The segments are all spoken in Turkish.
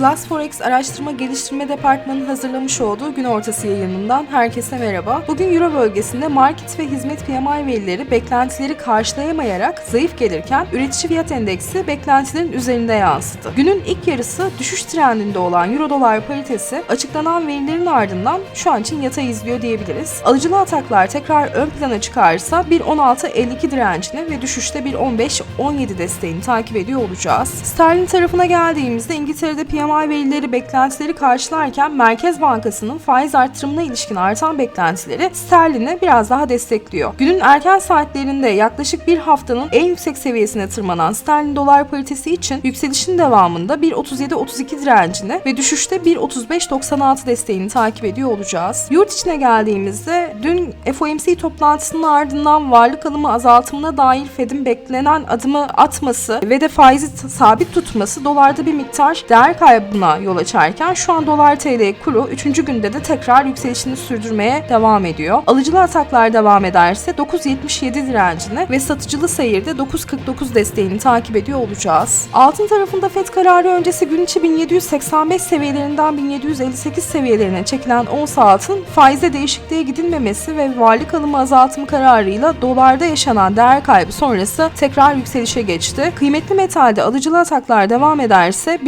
Class Forex Araştırma Geliştirme Departmanı'nın hazırlamış olduğu gün ortası yayınından herkese merhaba. Bugün Euro bölgesinde market ve hizmet PMI verileri beklentileri karşılayamayarak zayıf gelirken üretici fiyat endeksi beklentilerin üzerinde yansıdı. Günün ilk yarısı düşüş trendinde olan Euro dolar paritesi açıklanan verilerin ardından şu an için yatay izliyor diyebiliriz. Alıcılı ataklar tekrar ön plana çıkarsa 1.16.52 direncini ve düşüşte 1.15.17 desteğini takip ediyor olacağız. Sterlin tarafına geldiğimizde İngiltere'de PMI verileri beklentileri karşılarken Merkez Bankası'nın faiz artırımına ilişkin artan beklentileri sterlini biraz daha destekliyor. Günün erken saatlerinde yaklaşık bir haftanın en yüksek seviyesine tırmanan sterlin dolar paritesi için yükselişin devamında 1.37.32 direncini ve düşüşte 1.35.96 desteğini takip ediyor olacağız. Yurt içine geldiğimizde dün FOMC toplantısının ardından varlık alımı azaltımına dair Fed'in beklenen adımı atması ve de faizi sabit tutması dolarda bir miktar değer kaybına yol açarken şu an dolar TL kuru 3. günde de tekrar yükselişini sürdürmeye devam ediyor. Alıcılı ataklar devam ederse 9.77 direncini ve satıcılı seyirde 9.49 desteğini takip ediyor olacağız. Altın tarafında Fed kararı öncesi gün içi 1785 seviyelerinden 1758 seviyelerine çekilen ons altın faize değişikliğe gidilmemesi ve varlık alımı azaltımı kararıyla dolarda yaşanan değer kaybı sonrası tekrar yükselişe geçti. Kıymetli metalde alıcılı ataklar devam ederse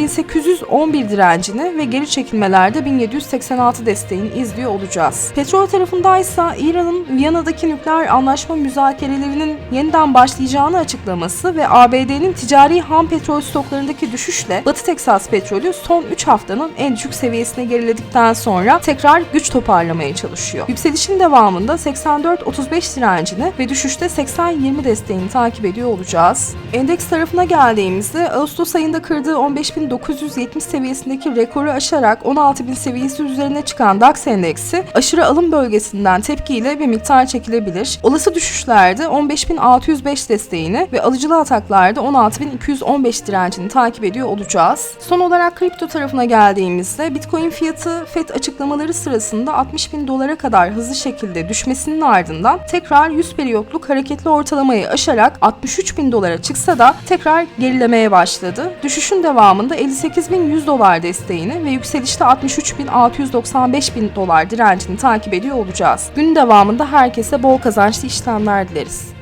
1811 direncini ve geri çekilmelerde 1786 desteğini izliyor olacağız. Petrol tarafındaysa İran'ın Viyana'daki nükleer anlaşma müzakerelerinin yeniden başlayacağını açıklaması ve ABD'nin ticari ham petrol stoklarındaki düşüşle Batı Teksas petrolü son 3 haftanın en düşük seviyesine geriledikten sonra tekrar güç toparlamaya çalışıyor. Yükselişin devamında 84-35 direncini ve düşüşte 80-20 desteğini takip ediyor olacağız. Endeks tarafına geldiğimizde Ağustos ayında kırdığı 15.970 seviyesindeki rekoru aşarak 16.000 seviyesi üzerine çıkan DAX endeksi aşırı alım bölgesinden tepkiyle bir miktar çekilebilir. Olası düşüşlerde 15.605 desteğini ve alıcılı ataklarda 16.215 direncini takip ediyor olacağız. Son olarak kripto tarafına geldiğimizde Bitcoin fiyatı FED açıklamaları sırasında 60 bin dolara kadar hızlı şekilde düşmesinin ardından tekrar 100 periyotluk hareketli ortalamayı aşarak 63 bin dolara çıksa da tekrar gerilemeye başladı. Düşüşün devamında 58.100 dolar desteğini ve yükselişte 63.695 bin dolar direncini takip ediyor olacağız. Gün devamında herkese bol kazançlı işlemler dileriz.